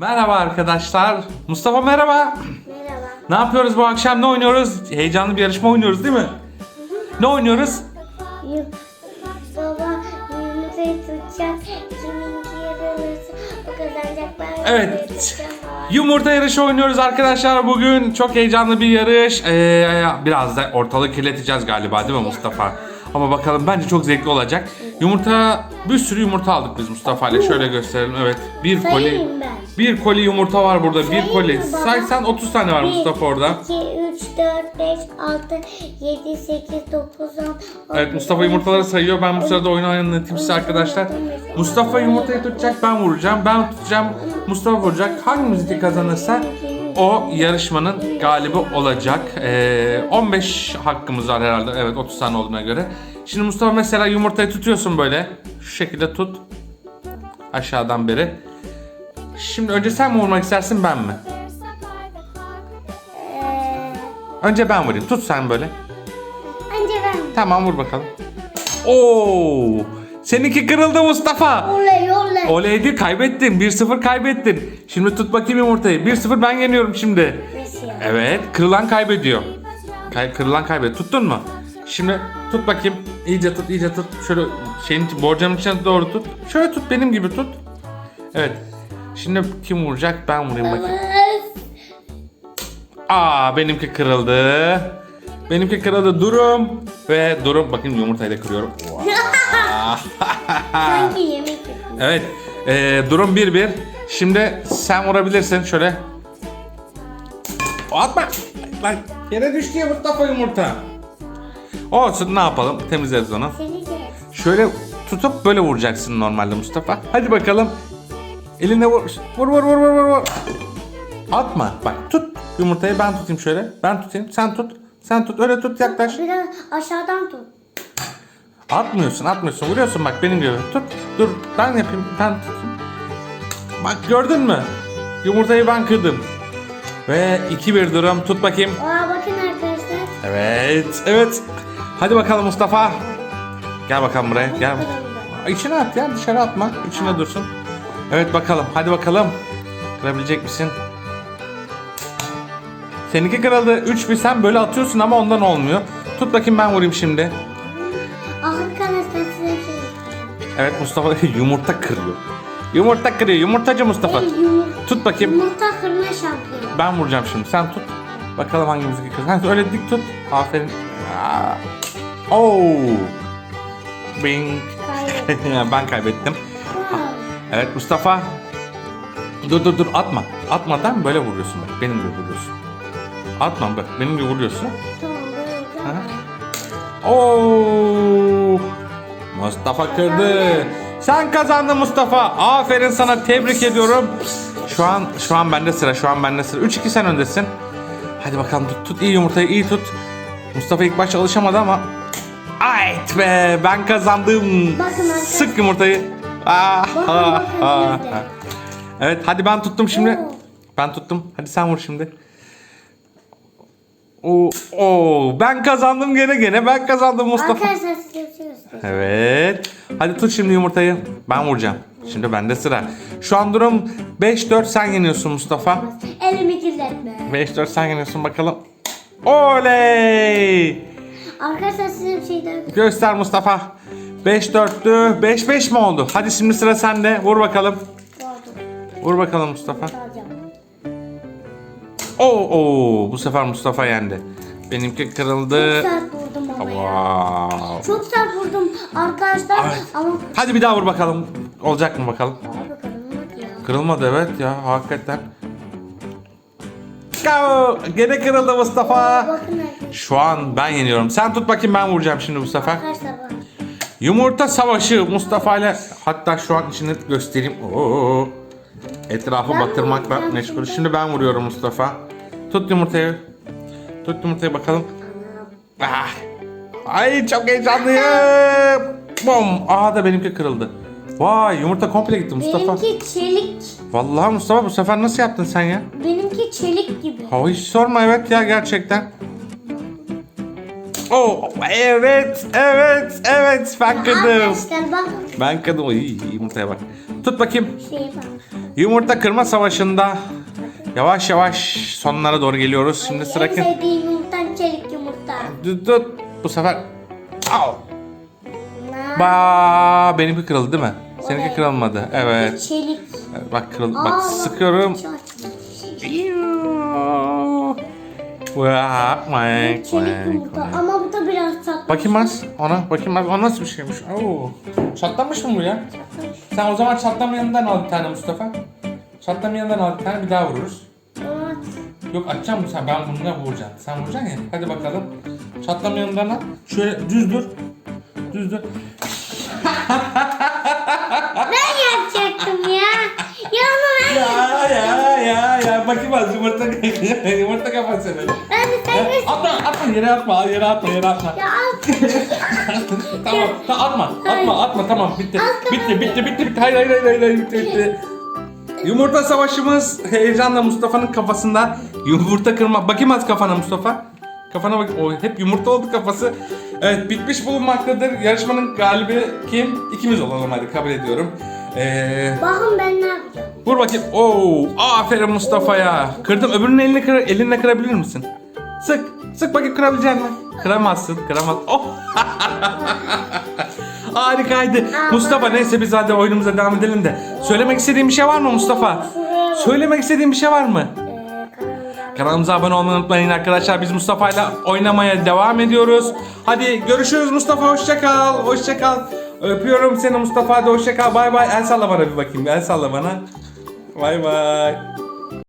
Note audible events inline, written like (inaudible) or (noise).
Merhaba arkadaşlar. Mustafa merhaba. Merhaba. Ne yapıyoruz bu akşam? Ne oynuyoruz? Heyecanlı bir yarışma oynuyoruz değil mi? Ne oynuyoruz? Yu- Baba yumurtayı tutacak. Kiminki yarılırsa o kazanacak. Ben Evet. Yumurta yarışı oynuyoruz arkadaşlar bugün. Çok heyecanlı bir yarış. Ee, biraz da ortalığı kirleteceğiz galiba değil mi Mustafa? Ama bakalım bence çok zevkli olacak. Yumurta bir sürü yumurta aldık biz Mustafa ile. Şöyle gösterelim. Evet. Bir koli. Sayayım ben. Bir koli yumurta var burada. Bir Sayayım koli. mı baba? Saysan 30 tane var 1, Mustafa orada. 2, 3, 4, 5, 6, 7, 8, 9, 10. Evet Mustafa yumurtaları sayıyor. Ben bu sırada oyunu anlatayım size arkadaşlar. Mustafa yumurtayı tutacak ben vuracağım. Ben tutacağım Mustafa vuracak. Hangimiz kazanırsa o yarışmanın galibi olacak. Ee, 15 hakkımız var herhalde. Evet 30 tane olduğuna göre. Şimdi Mustafa mesela yumurtayı tutuyorsun böyle. Şu şekilde tut. Aşağıdan beri. Şimdi önce sen mi vurmak istersin ben mi? Ee, Önce ben vurayım. Tut sen böyle. önce ben. Tamam vur bakalım. Oo! Seninki kırıldı Mustafa. Oley oley. Oleydi kaybettin. 1-0 kaybettin. Şimdi tut bakayım yumurtayı. 1-0 ben yeniyorum şimdi. Nasıl ya? Evet kırılan kaybediyor. Kay kırılan kaybediyor. Tuttun mu? Şimdi tut bakayım. İyice tut iyice tut. Şöyle şeyin borcamın içine doğru tut. Şöyle tut benim gibi tut. Evet. Şimdi kim vuracak? Ben vurayım bakayım. Aa benimki kırıldı. Benimki kırıldı. Durum. Ve durum. Bakın yumurtayı da kırıyorum. (laughs) Sanki yemek yapıyor. Evet. ee, durum 1-1. Şimdi sen vurabilirsin. Şöyle. Atma. Lan yere düştü ya Mustafa yumurta. Olsun ne yapalım. Temizleriz onu. Şöyle tutup böyle vuracaksın normalde Mustafa. Hadi bakalım. Eline vur. Vur vur vur vur vur. vur. Atma. Bak tut. Yumurtayı ben tutayım şöyle. Ben tutayım. Sen tut. Sen tut. Öyle tut yaklaş. Biraz aşağıdan tut. Atmıyorsun atmıyorsun. Vuruyorsun bak benim gibi. Tut. Dur. Ben yapayım. Ben tutayım. Bak gördün mü? Yumurtayı ben kırdım. Ve 2-1 durum. Tut bakayım. Aa bakın arkadaşlar. Evet. Evet. Hadi bakalım Mustafa. Gel bakalım buraya. Gel. İçine at ya dışarı atma. İçine dursun. Evet bakalım. Hadi bakalım. Kırabilecek misin? Seninki kırıldı. 3 bir sen böyle atıyorsun ama ondan olmuyor. Tut bakayım ben vurayım şimdi. Evet Mustafa (laughs) yumurta kırıyor. Yumurta kırıyor. Yumurtacı Mustafa. Ey, yumurta, Tut bakayım. yumurta kırma şampiyonu. Ben vuracağım şimdi. Sen tut. Bakalım hangimizi kırıyor. Sen öyle dik tut. Aferin. Aa. Oo. Bing. Kaybettim. (laughs) ben kaybettim. Evet Mustafa. Dur dur dur atma. Atmadan böyle vuruyorsun bak. Benim gibi vuruyorsun. Atma bak. Benim gibi vuruyorsun. Tamam. Oo. Mustafa kırdı. Sen kazandın Mustafa. Aferin sana. Tebrik ediyorum. Şu an şu an bende sıra. Şu an bende sıra. 3-2 sen öndesin. Hadi bakalım tut tut iyi yumurtayı iyi tut. Mustafa ilk başta alışamadı ama Ayt be ben kazandım. Bakın. Sık yumurtayı. Ah, Bakın, ah, bakın ah, ah. Evet hadi ben tuttum şimdi. Oo. Ben tuttum. Hadi sen vur şimdi. Oo, oo, ben kazandım gene gene ben kazandım Mustafa. Arkadaşlar Evet. Hadi tut şimdi yumurtayı. Ben vuracağım. Şimdi bende sıra. Şu an durum 5-4 sen yeniyorsun Mustafa. Elimi kirletme. 5-4 sen yeniyorsun bakalım. Oley! Arkadaşlar size bir şey daha. Göster Mustafa. 5-4'tü. 5-5 mi oldu? Hadi şimdi sıra sende. Vur bakalım. Vur bakalım Mustafa. Oo, oo, bu sefer Mustafa yendi. Benimki kırıldı. Çok sert vurdum ama ya. Wow. Çok sert vurdum arkadaşlar Evet. ama Hadi bir daha vur bakalım. Olacak mı bakalım? Al bakalım bak ya. Kırılmadı evet ya hakikaten. Go! Gene kırıldı Mustafa. Bakın arkadaşlar. Şu an ben yeniyorum. Sen tut bakayım ben vuracağım şimdi bu sefer. Arkadaşlar bak. Yumurta savaşı Mustafa ile hatta şu an içini göstereyim. Oo. Etrafı Ben batırmakla vuracağım meşgul. şimdi. Şimdi ben vuruyorum Mustafa. Tut yumurtayı. Tut yumurtayı bakalım. Ah. Ay çok heyecanlıyım. Bom. Aa da benimki kırıldı. Vay yumurta komple gitti Mustafa. Benimki çelik. Vallahi Mustafa bu sefer nasıl yaptın sen ya? Benimki çelik gibi. Ha hiç sorma evet ya gerçekten. Oh evet evet evet ben kırdım. Arkadaşlar bak Ben kırdım. Oy, yumurtaya bak. Tut bakayım. şeye bak. Yumurta kırma savaşında yavaş yavaş sonlara doğru geliyoruz. Şimdi sıra En kim? sevdiğim yumurtan çelik yumurta. Tut, tut. Bu sefer Au! Na- Ba benimki kırıldı değil mi? Seninki kırılmadı. Evet. Çelik. Bak kırıldı. Aa, Bak sıkıyorum. çok- Vah, vay, Çelik vay, yumurta ama bu da biraz tatlı. Bakayım az. Ona bakayım az. O nasıl bir şeymiş? Oo. Çatlamış mı bu ya? Sen o zaman çatlamayanından al bir tane Mustafa. Çatlamayanından al bir tane bir daha vururuz. Evet. Yok atacağım mı sen? Ben bununla vuracağım. Sen vuracaksın ya. Hadi bakalım. Çatlamayanından al. Şöyle düz dur. Düz dur. (laughs) Ben yapacaktım ya. Ya ama ben Ya ya ya ya. Bakayım az yumurta (laughs) yumurta kapat seni. Ben de sen de Atma atma yere atma yere atma yere atma. ya al. (laughs) tamam ta- atma atma atma tamam bitti. Bitti bitti bitti bitti. Hayır hayır hayır, hayır bitti bitti. Yumurta savaşımız heyecanla Mustafa'nın kafasında yumurta kırma. Bakayım az kafana Mustafa. Kafana bak. O hep yumurta oldu kafası. Evet bitmiş bulunmaktadır. Yarışmanın galibi kim? İkimiz olalım hadi kabul ediyorum. Ee, Bakın ben ne yapacağım. vur bakayım. Oo, aferin Mustafa'ya. Kırdım. Öbürünün elini kır, elinle kırabilir misin? Sık. Sık bakayım kırabilecek misin? Kıramazsın. Kıramaz. Oh. (laughs) Harikaydı. Mustafa neyse biz hadi oyunumuza devam edelim de. Söylemek istediğin bir şey var mı Mustafa? Söylemek istediğin bir şey var mı? Ee. Kanalımıza abone olmayı unutmayın arkadaşlar. Biz Mustafa'yla oynamaya devam ediyoruz. Hadi görüşürüz Mustafa. Hoşça kal. Hoşça kal. Öpüyorum seni Mustafa. Hadi hoşça kal. Bay bay. El salla bana bir bakayım. El salla bana. Bay bay.